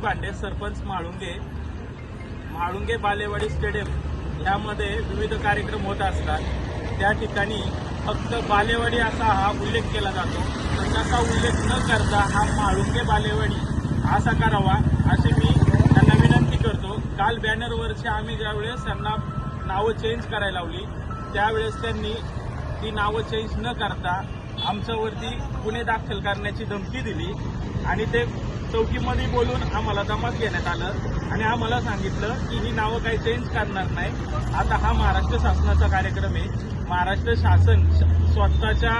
भांडे सरपंच म्हाळुंगे म्हाळुंगे बालेवाडी स्टेडियम यामध्ये विविध कार्यक्रम होत असतात. त्या ठिकाणी फक्त बालेवाडी असा हा उल्लेख केला जातो. तर तसा उल्लेख न करता हा म्हाळुंगे बालेवाडी असा करावा अशी मी त्यांना विनंती करतो. काल बॅनरवरची आम्ही ज्यावेळेस त्यांना नावं चेंज करायला लावली त्यावेळेस त्यांनी ती नावं चेंज न करता आमच्यावरती गुन्हे दाखल करण्याची धमकी दिली. आणि ते चौकीमध्ये बोलून आम्हाला दमात घेण्यात आलं आणि आम्हाला सांगितलं की ही नावं काही चेंज करणार नाही. आता हा महाराष्ट्र शासनाचा कार्यक्रम आहे. महाराष्ट्र शासन स्वतःच्या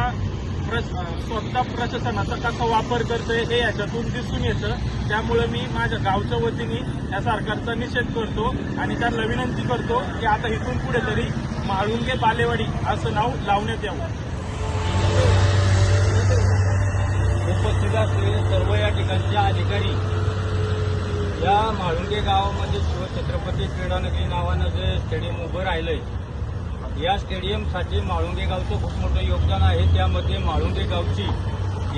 स्वतः प्रशासनाचा कसा वापर करतोय हे याच्यातून दिसून येतं. त्यामुळे मी माझ्या गावच्या वतीने या सरकारचा निषेध करतो आणि त्यांना विनंती करतो की आता इथून पुढे तरी म्हाळुंगे बालेवाडी असं नाव लावण्यात यावं उपस्थित असलेले सर्व या ठिकाणचे अधिकारी या म्हाळुंगे गावामध्ये शिवछत्रपती क्रीडानगरी नावानं जे स्टेडियम उभं राहिलंय या स्टेडियमसाठी म्हाळुंगे गावचं खूप मोठं योगदान आहे. त्यामध्ये म्हाळुंगे गावची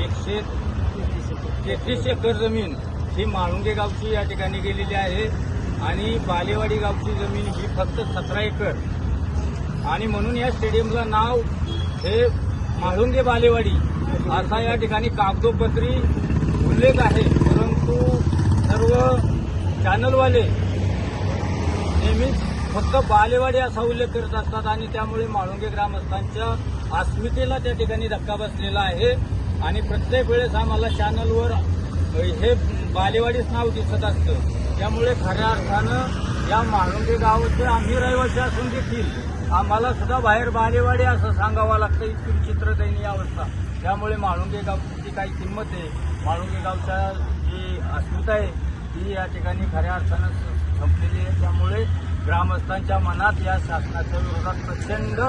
एकशे तेहतीस एकर जमीन ही म्हाळुंगे गावची या ठिकाणी गेलेली आहे आणि बालेवाडी गावची जमीन ही फक्त सतरा एकर. आणि म्हणून या स्टेडियमचं नाव हे म्हाळुंगे बालेवाडी असा या ठिकाणी कागदोपत्री उल्लेख आहे. परंतु सर्व चॅनलवाले नेहमीच फक्त बालेवाडी असा उल्लेख करत असतात आणि त्यामुळे म्हाळुंगे ग्रामस्थांच्या अस्मितेला त्या ठिकाणी धक्का बसलेला आहे. आणि प्रत्येक वेळेस आम्हाला चॅनलवर हे बालेवाडीच नाव दिसत असतं. त्यामुळे खऱ्या अर्थानं या म्हाळुंगे गावाचे आम्ही रहिवासी असून देखील आम्हाला सुद्धा बाहेर बालेवाडी असं सांगावं लागतं इतकी विचित्र दैनीय अवस्था. त्यामुळे म्हाळुंगे गावची जी काही किंमत आहे. म्हाळुंगे गावचा जी अस्मिता आहे ती या ठिकाणी खऱ्या अर्थानं संपलेली आहे. त्यामुळे ग्रामस्थांच्या मनात या शासनाच्या विरोधात प्रचंड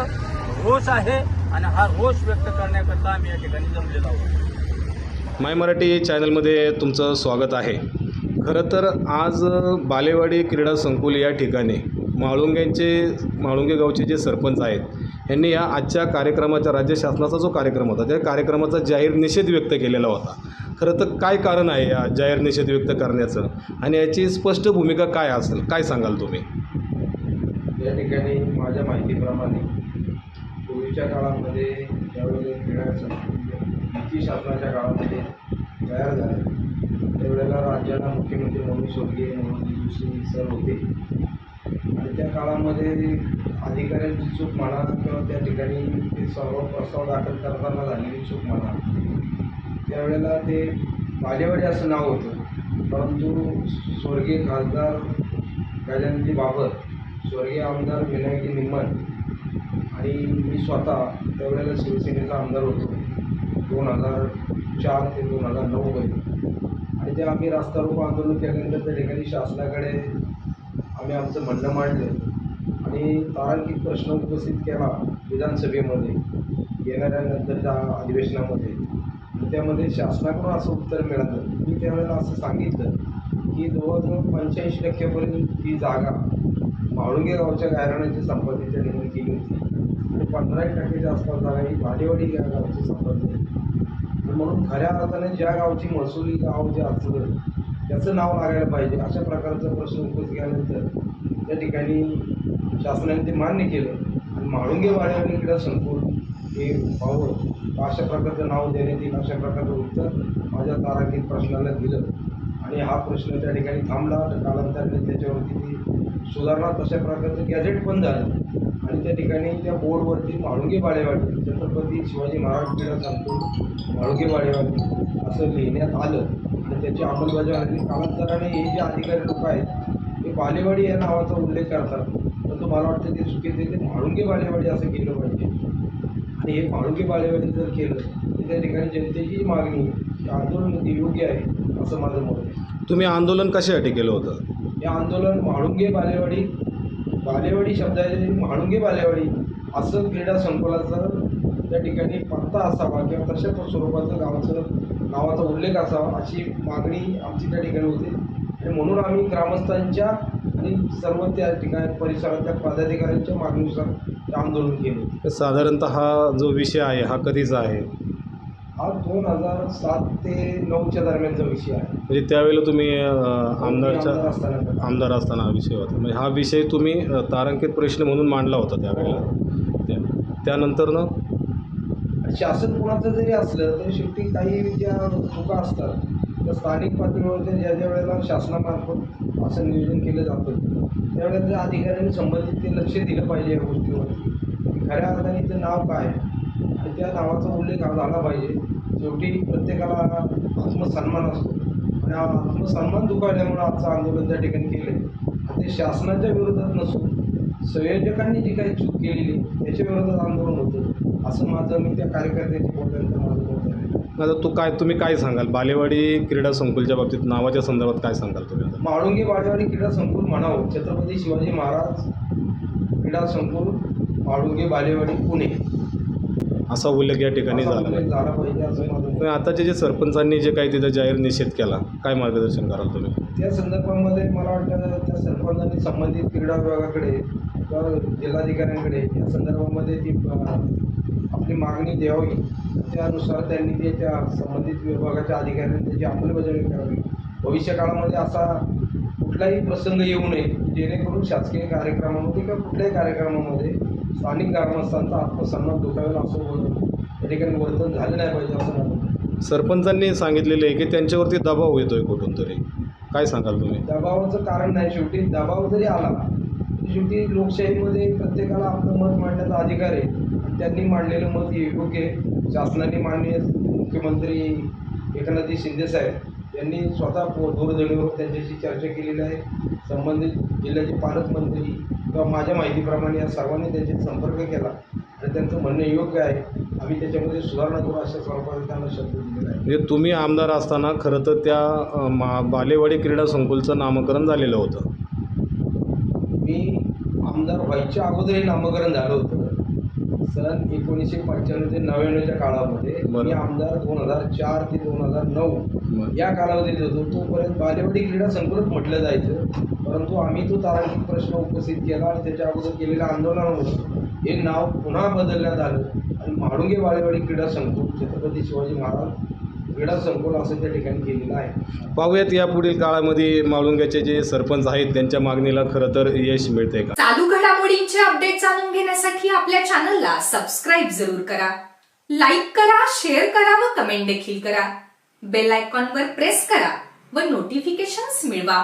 रोष आहे आणि हा रोष व्यक्त करण्याकरता आम्ही या ठिकाणी जमलेलो आहोत. माय मराठी चॅनलमध्ये तुमचं स्वागत आहे. खरं तर आज बालेवाडी क्रीडा संकुल या ठिकाणी म्हाळुंग्यांचे म्हाळुंगे गावचे जे सरपंच आहेत यांनी या आजच्या कार्यक्रमाच्या राज्य शासनाचा जो कार्यक्रम होता त्या कार्यक्रमाचा जाहीर निषेध व्यक्त केलेला होता. खरं तर काय कारण आहे या जाहीर निषेध व्यक्त करण्याचं? आणि याची स्पष्ट भूमिका काय असेल? काय सांगाल तुम्ही? या ठिकाणी माझ्या माहितीप्रमाणे पूर्वीच्या काळामध्ये ज्यावेळेला क्रीडा शासनाच्या काळामध्ये तयार झाले त्यावेळेला राज्याला मुख्यमंत्री म्हणून स्वर्गीय मनोहर जोशी सर होते. त्या काळामध्ये अधिकाऱ्यांची चूक म्हणा किंवा त्या ठिकाणी ते सर्व प्रस्ताव दाखल करताना झालेली चूक म्हणा त्यावेळेला ते बालेवाडी असं नाव होतं. परंतु स्वर्गीय खासदार गजानजी बाबत स्वर्गीय आमदार विनायकी निम्मन आणि मी स्वतः त्यावेळेला शिवसेनेचा आमदार होतो. दोन हजार चार ते दोन हजार नऊमध्ये आणि ते आम्ही रास्ता रोको आंदोलन केल्यानंतर त्या ठिकाणी शासनाकडे आम्ही आमचं म्हणणं मांडलं आणि तारांकित प्रश्न उपस्थित केला विधानसभेमध्ये येणाऱ्या नंतरच्या अधिवेशनामध्ये. त्यामध्ये शासनाकडून असं उत्तर मिळालं. मी त्यावेळेला असं सांगितलं की जवळजवळ पंच्याऐंशी टक्क्यापर्यंत ही जागा म्हाळुंगे गावच्या गायराण्याची संपत्तीच्या निर्माण केली होती. आणि पंधरा एक टक्क्याच्या आसपास जागा ही भाडेवाडी या गावची संपत्ती म्हणून खऱ्या अर्थाने ज्या गावची महसुली गाव जे असलं त्याचं नाव लागायला पाहिजे. अशा प्रकारचा प्रश्न उपस्थित केल्यानंतर त्या ठिकाणी शासनाने ते मान्य केलं. आणि म्हाळुंगे वाड्यावरील क्रीडा संकुल हे व्हावं अशा प्रकारचं नाव देण्यात येईल अशा प्रकारचं उत्तर माझ्या तारांकित प्रश्नाला दिलं. आणि हा प्रश्न त्या ठिकाणी थांबला. तर कालांतराने त्याच्यावरती ती सुधारणा तशा प्रकारचं गॅझेट पण झालं. आणि त्या ठिकाणी त्या बोर्डवरती म्हाळुंगे बाळेवाडी छत्रपती शिवाजी महाराज क्रीडा संकुल म्हाळुंगे बाळेवाडी असं लिहिण्यात आलं. आणि त्याची अंमलबजावणी कालांतराने हे जे अधिकारी लोक आहेत ते बालेवाडी या नावाचा उल्लेख करतात. परंतु मला वाटतं ते चुकीचे ते म्हाळुंगे बालेवाडी असं केलं पाहिजे. आणि हे म्हाळुंगे बालेवाडी जर केलं तर त्या ठिकाणी जनतेची मागणी आंदोलन ते योग्य आहे असं माझं मत आहे. तुम्ही आंदोलन कशासाठी केलं होतं? हे आंदोलन म्हाळुंगे बालेवाडी बालेवाडी शब्दाचे म्हाळुंगे बालेवाडी असं क्रीडा संकुलाचं त्या ठिकाणी पत्ता असावा किंवा तशा स्वरूपाचं गावाचं नावाचा उल्लेख असावा अशी मागणी आमची त्या ठिकाणी होती. आणि म्हणून आम्ही ग्रामस्थांच्या आणि सर्व त्या ठिकाणी परिसरातल्या पदाधिकाऱ्यांच्या मागणीनुसार आंदोलन केलं. तर साधारणतः हा जो विषय आहे हा कधीचा आहे? हा दोन हजार सात ते नऊच्या दरम्यानचा विषय आहे. म्हणजे त्यावेळेला तुम्ही अ, आमदार आमदारच्या असताना आमदार असताना हा विषय होता. म्हणजे हा विषय तुम्ही अ, तारांकित प्रश्न म्हणून मांडला होता त्यावेळेला. त्या त्यानंतर ना शासन कुणाचं जरी असलं तरी शेवटी काही ज्या चुका असतात त्या स्थानिक पातळीवर त्या ज्या ज्या वेळेला शासनामार्फत असं नियोजन केलं जातं त्यावेळेला त्या अधिकाऱ्यांनी संबंधित ते लक्ष दिलं पाहिजे या गोष्टीवर खऱ्या अर्थाने ते नाव काय आणि त्या नावाचा उल्लेख झाला पाहिजे? शेवटी प्रत्येकाला आत्मसन्मान असतो. आणि हा आत्मसन्मान दुखावल्यामुळं आजचं आंदोलन त्या ठिकाणी केलं आणि ते शासनाच्या विरोधात नसून संयोजकांनी जी काही चूक केलेली त्याच्या विरोधात आंदोलन होतं. असं माझं मी त्या कार्यकर्त्याची बोलल्यानंतर माझं झालेलं आहे. आता तू काय तुम्ही काय सांगाल? बालेवाडी क्रीडा संकुलच्या बाबतीत नावाच्या संदर्भात काय सांगाल तुम्ही? आता वाडेवाडी क्रीडा संकुल म्हणावं. छत्रपती शिवाजी महाराज क्रीडा संकुल म्हाळुंगी बालेवाडी पुणे. असा उल्लेख या ठिकाणी झाला. उल्लेख झाला पाहिजे असं पण आताचे जे सरपंचांनी जे काही तिथं जाहीर निषेध केला काय मार्गदर्शन कराल तुम्ही? त्या संदर्भामध्ये मला वाटतं त्या सरपंचांनी संबंधित क्रीडा विभागाकडे किंवा जिल्हाधिकाऱ्यांकडे या संदर्भामध्ये ती आपली मागणी द्यावी. त्यानुसार त्यांनी ते त्या संबंधित विभागाच्या अधिकाऱ्यांनी त्याची अंमलबजावणी करावी. भविष्य काळामध्ये असा कुठलाही प्रसंग येऊ नये जेणेकरून शासकीय कार्यक्रमामध्ये किंवा कुठल्याही कार्यक्रमामध्ये स्थानिक ग्रामस्थांचा आत्मसन्मान दुखावेल असं व- त्या ठिकाणी वर्तन झालं नाही पाहिजे असं मला. सरपंचांनी सांगितलेले आहे की त्यांच्यावरती दबाव येतोय कुठून तरी. काय सांगाल तुम्ही? दबावाचं कारण नाही शेवटी. दबाव जरी आला शेवटी लोकशाहीमध्ये प्रत्येकाला आपलं मत मांडण्याचा अधिकार आहे. आणि त्यांनी मांडलेलं मत हे योग्य आहे. शासनाने माननीय मुख्यमंत्री एकनाथजी शिंदे साहेब यांनी स्वतः पो- दूरध्वनीवर त्यांच्याशी चर्चा केलेली आहे. संबंधित जिल्ह्याचे पालकमंत्री किंवा माझ्या माहितीप्रमाणे या सर्वांनी त्यांच्याशी संपर्क केला आणि त्यांचं म्हणणं योग्य आहे. आम्ही त्याच्यामध्ये सुधारणा करू अशा स्वरूपात त्यांना शब्द दिलेला आहे. म्हणजे तुम्ही आमदार असताना खरं तर त्या मा बालेवाडी क्रीडा संकुलचं नामकरण झालेलं होतं. मी आमदार व्हायच्या अगोदर हे नामकरण झालं होतं. सन एकोणीसशे पंच्याण्णव ते नव्याण्णवच्या काळामध्ये. मी आमदार दोन हजार चार ते दोन हजार नऊ या कालावधीत होतो. तोपर्यंत बालेवाडी क्रीडा संकुलच म्हटलं जायचं. परंतु आम्ही तो तारांकित प्रश्न उपस्थित केला आणि त्याच्या अगोदर केलेल्या आंदोलनामुळे हे नाव पुन्हा बदलण्यात आलं. आणि म्हाडुंगे बालेवाडी क्रीडा संकुल छत्रपती शिवाजी महाराज क्रीडा संकुल असं त्या ठिकाणी केलेलं आहे. पाहूयात यापुढील काळामध्ये माळुंग्याचे जे सरपंच आहेत त्यांच्या मागणीला खरं तर यश मिळते का? चालू घडामोडींचे अपडेट जाणून घेण्यासाठी आपल्या चॅनलला सबस्क्राईब जरूर करा. लाईक करा शेअर करा व कमेंट देखील करा. बेल आयकॉनवर प्रेस करा व नोटिफिकेशन्स मिळवा.